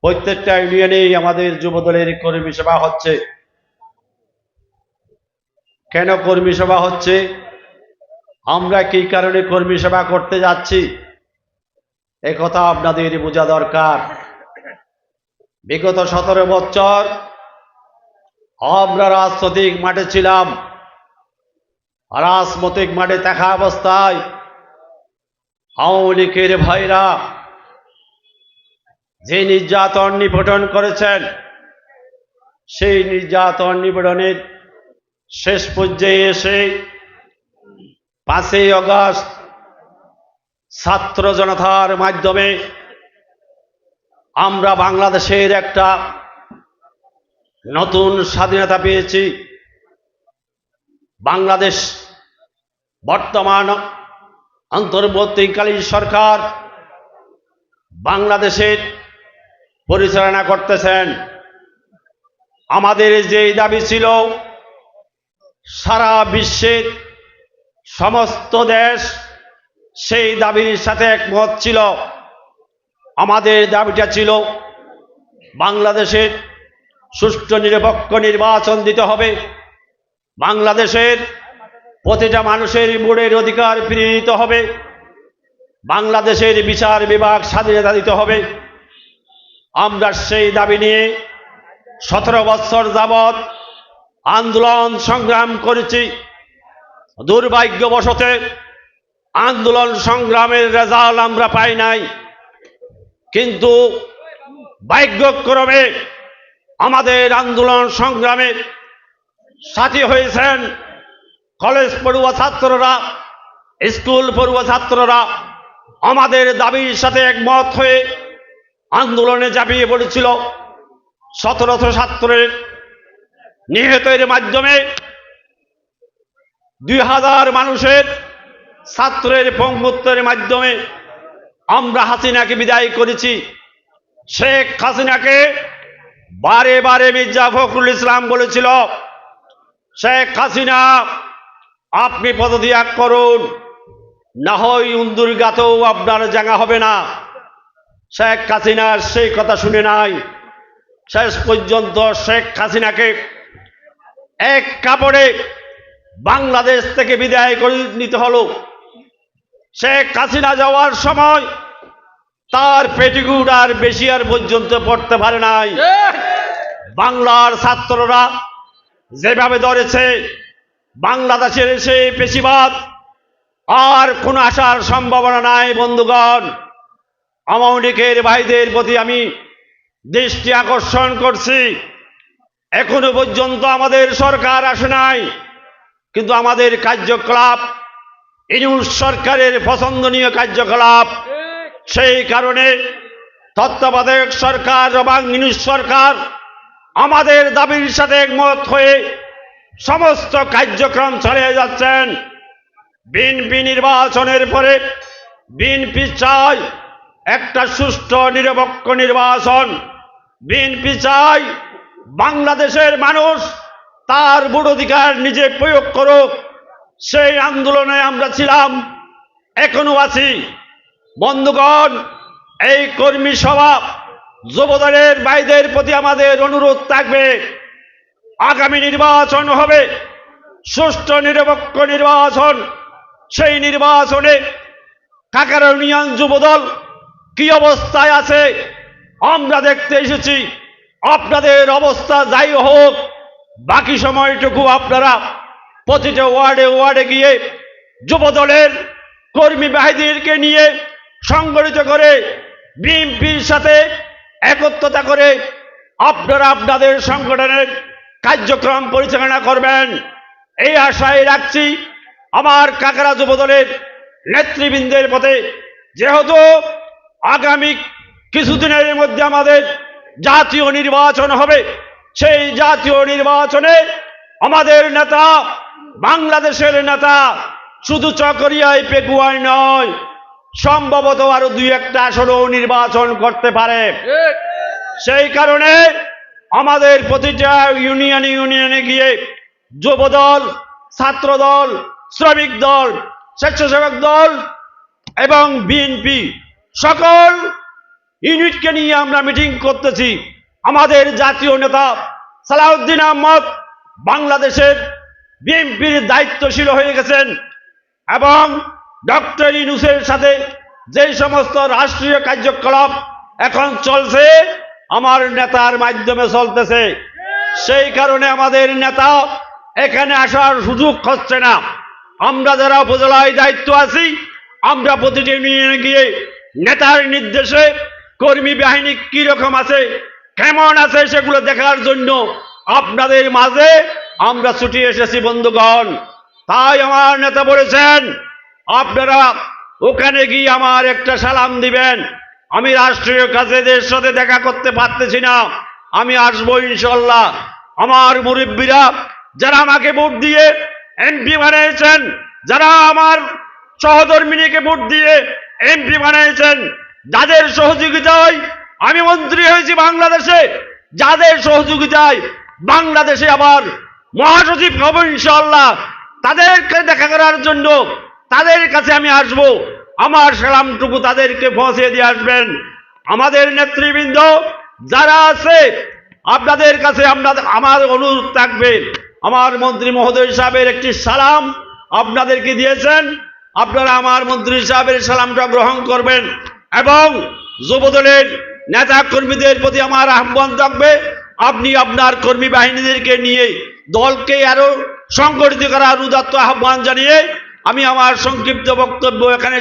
প্রত্যেকটা ইউনিয়নেই আমাদের যুবদলের কর্মী সভা হচ্ছে। কেন কর্মী সভা হচ্ছে? আমরা কি কারণে কর্মী সভা করতে যাচ্ছি? একথা আপনাদের বোঝা দরকার। বিগত সতেরো বছর আমরা রাজনৈতিক মাঠে ছিলাম। রাজনৈতিক মাঠে থাকা অবস্থায় আওয়ামী লীগের ভাইরা যে নির্যাতন নিপীড়ন করেছেন, সেই নির্যাতন নিপীড়নের শেষ পর্যায়ে এসে পাঁচই অগস্ট ছাত্র জনতার মাধ্যমে আমরা বাংলাদেশের একটা নতুন স্বাধীনতা পেয়েছি। বাংলাদেশ বর্তমান অন্তর্বর্তীকালীন সরকার বাংলাদেশের পরিচালনা করতেছেন। আমাদের যে দাবি ছিল, সারা বিশ্বের সমস্ত দেশ সেই দাবির সাথে একমত ছিল। আমাদের দাবিটা ছিল, বাংলাদেশের সুষ্ঠু নিরপেক্ষ নির্বাচন দিতে হবে। বাংলাদেশের প্রতিটা মানুষের ভোটের অধিকার ফিরিয়ে দিতে হবে। বাংলাদেশের বিচার বিভাগ স্বাধীনতা দিতে হবে। আমরা সেই দাবি নিয়ে সতেরো বৎসর যাবৎ আন্দোলন সংগ্রাম করেছি। দুর্ভাগ্যবশতে আন্দোলন সংগ্রামের রেজাল্ট আমরা পাই নাই। কিন্তু ভাগ্যক্রমে আমাদের আন্দোলন সংগ্রামে সাথী হয়েছেন কলেজ পড়ুয়া ছাত্ররা, স্কুল পড়ুয়া ছাত্ররা। আমাদের দাবির সাথে একমত হয়ে আন্দোলনে ঝাঁপিয়ে পড়েছিল সতেরোশো ছাত্রের নিহতের মাধ্যমে দুই হাজার মানুষের ছাত্রের পঙ্গুত্বের মাধ্যমে আমরা হাসিনাকে বিদায় করেছি। শেখ হাসিনাকে বারে বারে মির্জা ফখরুল ইসলাম বলেছিল, শেখ হাসিনা, আপনি পদত্যাগ করুন, না হয় উন্দুর গাতেও আপনার জাঙা হবে না। শেখ হাসিনার সেই কথা শুনে নাই। শেষ পর্যন্ত শেখ হাসিনাকে এক কাপড়ে বাংলাদেশ থেকে বিদায় করে নিতে হলো। শেখ হাসিনা যাওয়ার সময় তার পেটিকুট আর বেশি আর পর্যন্ত পড়তে পারে নাই। বাংলার ছাত্ররা যেভাবে ধরেছে, বাংলাদেশের সে পেশিবাদ আর কোনো আসার সম্ভাবনা নাই, বন্ধুগণ। আওয়ামী ভাইদের প্রতি আমি দৃষ্টি আকর্ষণ করছি। এখনও পর্যন্ত আমাদের সরকার আসে নাই, কিন্তু আমাদের কার্যকলাপ, ইনুস সরকারের পছন্দনীয় কার্যকলাপ, সেই কারণে তত্ত্বাবধায়ক সরকার এবং ইনুস সরকার আমাদের দাবির সাথে একমত হয়ে সমস্ত কার্যক্রম চালিয়ে যাচ্ছেন। বিএনপি নির্বাচনের পরে বিএনপি চাই একটা সুষ্ঠু নিরপেক্ষ নির্বাচন। বিএনপি চাই বাংলাদেশের মানুষ তার ভোট অধিকার নিজে প্রয়োগ করুক। সেই আন্দোলনে আমরা ছিলাম, এখনও আছি। বন্ধুগণ, এই কর্মী সভা যুবদলের ভাইদের প্রতি আমাদের অনুরোধ থাকবে, আগামী নির্বাচন হবে সুষ্ঠু নিরপেক্ষ নির্বাচন। সেই নির্বাচনে কাকার ইউনিয়ন যুবদল কি অবস্থায় আছে? আমরা দেখতে এসেছি। আপনাদের অবস্থা যাই হোক, বাকি সময়টুকু আপনারা প্রতিটা ওয়ার্ডে ওয়ার্ডে গিয়ে যুবদলের কর্মী বাহিনীকে নিয়ে সংগঠিত করে বিএনপির সাথে একত্রতা করে আপনারা আপনাদের সংগঠনের কার্যক্রম পরিচালনা করবেন। এই আশায় রাখছি আমার কাকারা যুবদলের নেতৃবৃন্দের পথে যেহেতু আগামী কিছুদিনের মধ্যে আমাদের জাতীয় নির্বাচন হবে। সেই জাতীয় নির্বাচনে আমাদের নেতা, বাংলাদেশের নেতা শুধু চকরিয়ায় পেকুয়ায় নয়, সম্ভবত আরও দুই একটা আসনও নির্বাচন করতে পারে। সেই কারণে আমাদের প্রতিটা ইউনিয়নে ইউনিয়নে গিয়ে যুবদল, ছাত্রদল, শ্রমিক দল, স্বেচ্ছাসেবক দল এবং বিএনপি সকল ইউনিটকে নিয়ে আমরা মিটিং করতেছি। আমাদের জাতীয় নেতা সালাউদ্দিন আহমদ বাংলাদেশের বিএনপির দায়িত্বশীল হয়ে গেছেন এবং ডক্টর ইনুসের সাথে যে সমস্ত রাষ্ট্রীয় কার্যকলাপ এখন চলছে, আমার নেতার মাধ্যমে চলতেছে। সেই কারণে আমাদের নেতা এখানে আসার সুযোগ হচ্ছে না। আমরা যারা উপজেলায় দায়িত্ব আছি, আমরা প্রতিটি ইউনিয়নে গিয়ে নেতার নির্দেশে কর্মী বাহিনী কি রকম আছে, কেমন আছে সেগুলো দেখার জন্য আপনাদের মাঝে আমরা ছুটি এসেছি, বন্ধুগণ। তাই আমার নেতা বলেছেন, আপনারা ওখানে গিয়ে আমার একটা সালাম দিবেন। আমি রাষ্ট্রীয় কাজেদের সাথে দেখা করতে পারতেছি না। আমি আসব ইনশাল্লাহ আমার মুরব্বীরা যারা আমাকে ভোট দিয়ে এমপি বানিয়েছেন, যারা আমার সহধর্মিনীকে ভোট দিয়ে এমপি বানিয়েছেন। যাদের সহযোগিতায় আমি মন্ত্রী হয়েছি বাংলাদেশে, যাদের সহযোগিতায় বাংলাদেশে আবার মহাসচিব হব ইনশাল্লাহ তাদেরকে দেখা করার জন্য তাদের কাছে আমি আসব। আমার সালামটুকু তাদেরকে পৌঁছে দিয়ে আসবেন। আমাদের নেতৃবৃন্দ যারা আছে, আপনাদের কাছে আপনাদের আমার অনুরোধ থাকবে। আমার মন্ত্রী মহোদয় সাহেবের একটি সালাম আপনাদেরকে দিয়েছেন। আপনারা আমার মন্ত্রী সাহেবের সালামটা গ্রহণ করবেন এবং যুবদলের নেতা কর্মীদের প্রতি আমার আহ্বান থাকবে। আপনি আপনার কর্মী বাহিনীদেরকে নিয়ে দলকে আরও সংগঠিত করার উদাত্ত আহ্বান জানিয়ে আমি আমার সংক্ষিপ্ত বক্তব্য এখানে